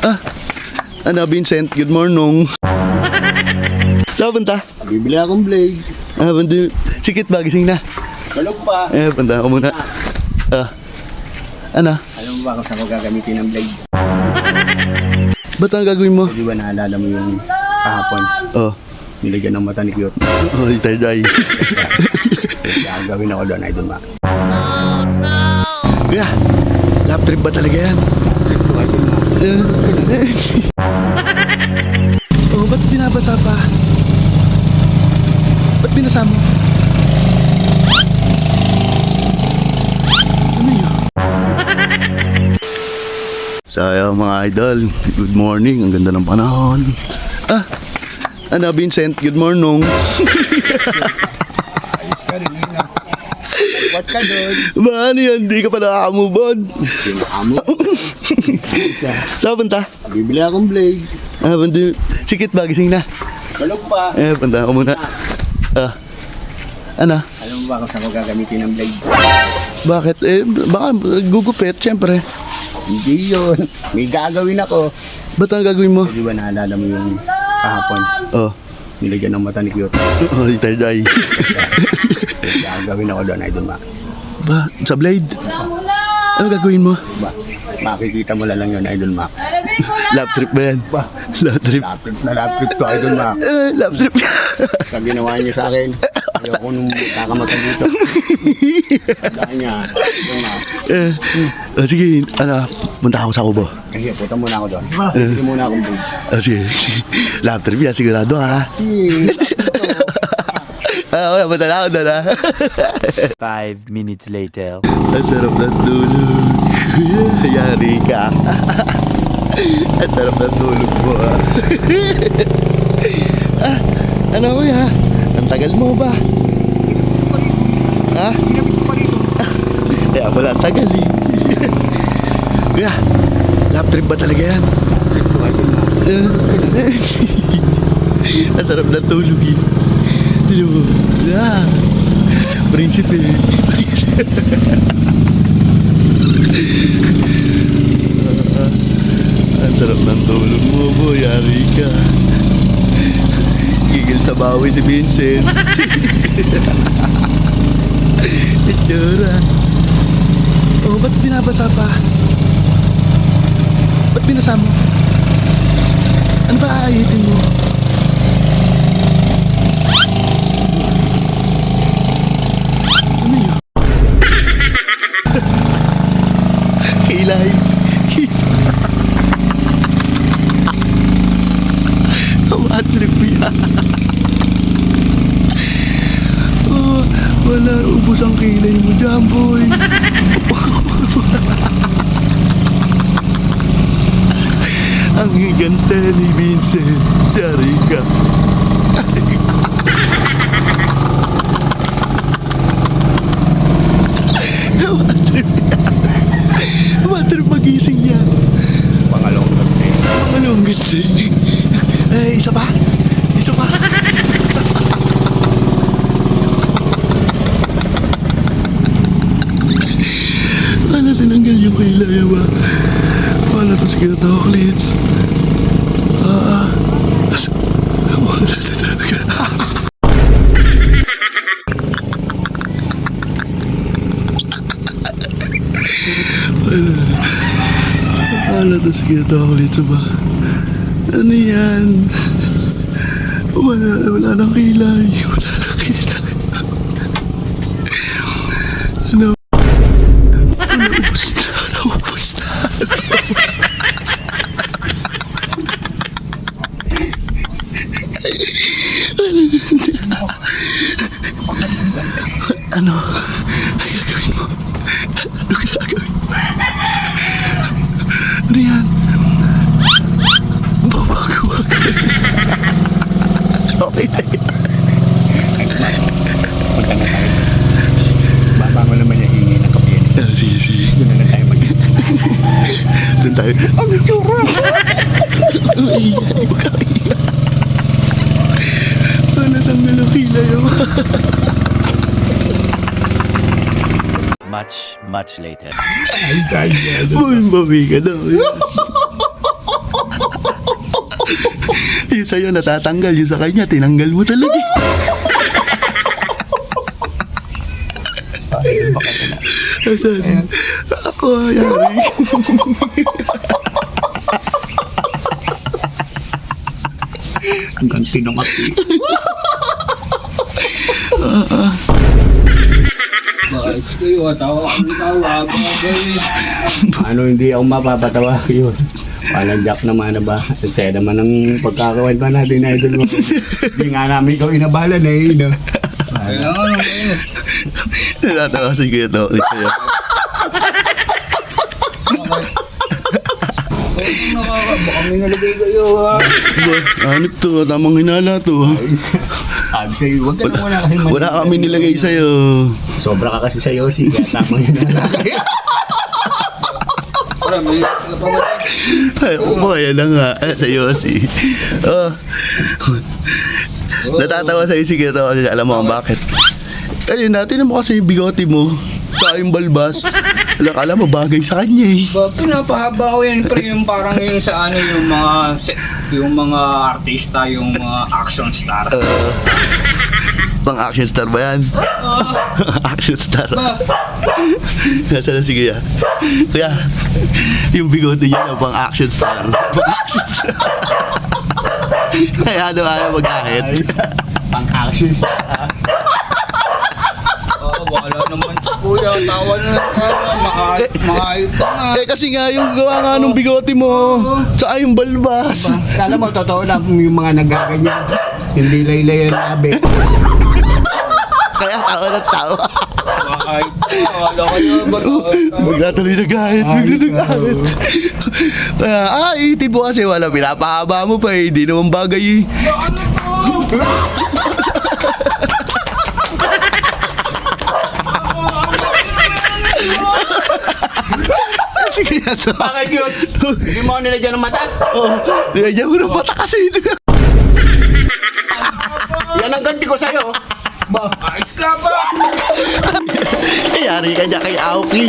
Ah, ano Vincent, good morning. Saan punta? Bibili akong blade. Ah, bandi, sikit ba, gising na. Balog pa. Eh, punta ako muna. Ah, ano? Alam mo ba kung saan ko gagamitin ng blade? Ba't ang gagawin mo? Di ba naalala mo yung kahapon? Oh, Nilagyan ng mata ni Cute. oh, third eye. Gagawin ako doon, Idol Mac. Kuya, lap trip ba talaga yan? Ito, Idol Mac. Eh, oh, ba't binabasa pa? Ba't binasa mo? Ano mga idol, good morning, ang ganda ng panahon. Ah, ano Vincent, good morning. Ayos ka rin, Ina. What ka doon? ba ano yan, hindi ka pa nakaka-move on. Sinakamo. Saan punta? Bibili akong blade. Ah, bandi, sikit ba, gising na. Balog pa. Eh, punta ako muna. Ah, ano? Alam mo ba kung saan ko gagamitin ng blade? Bakit? Eh, baka gugupit, syempre. Hindi yun. May gagawin ako. Ba't ang gagawin mo? Di ba naalala mo yung kahapon? Oh, Nilagyan ng mata ni Cute. oh third eye. Gagawin ako doon, Idol Mac. ba, sa blade? Ano gagawin mo? Ba, makikita mo lang yun, Idol Mac. Lap trip ba yan? Ba, Lap trip. laptop na laptop to, Idol Mac. Eh, lap trip. Sa ginawa niya sa akin, ayoko nung kakamatan dito. Mac. eh, oh, sige, ano, punta ako sa kubo. Kasi puta muna ako doon. Hindi muna akong bug. Oh, sige, sige. Lap trip yan, sigurado ha. Si, Ah, punta na ako doon ha. Five minutes later. Ang sarap ng tulog. Yari ka. Ang sarap ng tulog mo ah. ah, ano kuya? Ang tagal mo ba? Ha? Kaya wala tagal eh. kuya, lap trip ba talaga yan? ito, Idol Mac. Ang sarap ng tulog eh. Sino mo? Ah, prinsipe. Ang sarap ng tulog mo, boy. Yari ka. Gigil sa bawi si Vincent. Itsura. Oh, ba't binabasa pa? Ba't binasa mo? Ano ba aayitin mo? Ano yun? Kilay. Bad trip yan. Oh, wala, ubos ang kilay mo dyan, boy. ang gigante ni Vincent. Bad trip magising yan. Pangalawang gabi. Anong ganda? Eh, isa pa? Isa pa? Ano tinanggal yung kailaya ba? Wala to sa kinatoklits. Ah, wala sa talaga. Wala. Wala to sa kinatoklits ba? Ano yan? Wala, wala nang kilay. Wala nang kilay. Ano? Naubos na. Naubos na. Ano? Ano gagawin mo? Ano gagawin mo? Ano yan? Babagwag. Okay na yan. Babango naman niya hingi ng kape. Ah, sige, sige. Doon na lang tayo mag Doon tayo. Ang tsura! Ay, ay, magkakaiya. Wala sang. Much, much later. Uy, mabi ka na. yung sa'yo natatanggal, yung sa kanya, tinanggal mo talaga. Asan? Ako, yari. Ang ganti ng api. Bakit kayo, tawa kami tawa, bagay. Ano hindi ako mapapatawa yun. Walang jack naman na ba? Saya naman ng pagkakawad ba natin idol mo. Hindi nga namin ikaw inabalan eh. No? Kaya nga naman yun. Natatawa si Kuya Toki sa'yo. Baka may nalagay kayo ha. Ba, ano to? Tamang hinala to. Sabi sa'yo, huwag ka na muna kasi Wala kami nilagay sa'yo. Sobra ka kasi sa Yossi, kaya tamang yun na Para may sila pa ba? Ay, upo, yan na nga. Eh, sa'yo si. Oh. Natatawa sa'yo si Kuya Toki. Alam mo kung bakit? Ayun, natin mo kasi yung bigote mo. Sa yung balbas. Alam mo, bagay sa kanya eh. Ba, pinapahaba ko yan pre yung parang yung sa ano yung mga yung mga artista yung mga action star. Uh, pang action star ba yan? action star. Ba, Nasaan na si Kuya? Kuya, yung bigote niya na pang action star. Pang action star. Kaya ano ayaw mag-ahit. Pang-action oh, wala naman kuya, tawa na lang tawa, makahit, makahit ka nga. Eh kasi nga yung gawa nga nung bigote mo. Tsaka yung balbas. Kala mo, totoo lang yung mga nagaganyan. Hindi laylay ang labi. Kaya tao na tao. Makahit ka, wala ka na ba? Magdatuloy na gahit. Magdatuloy na gahit. Kaya, ah, itin mo kasi wala. Pinapahaba mo pa eh. Hindi naman bagay eh. Sige na to. Bakit yun? Hindi mo ako nilagyan ng mata? Oh, nilagyan mo na pata kasi. Yan ang ganti ko sa'yo. Ayos ka ba? Yari ka niya kay Aoki.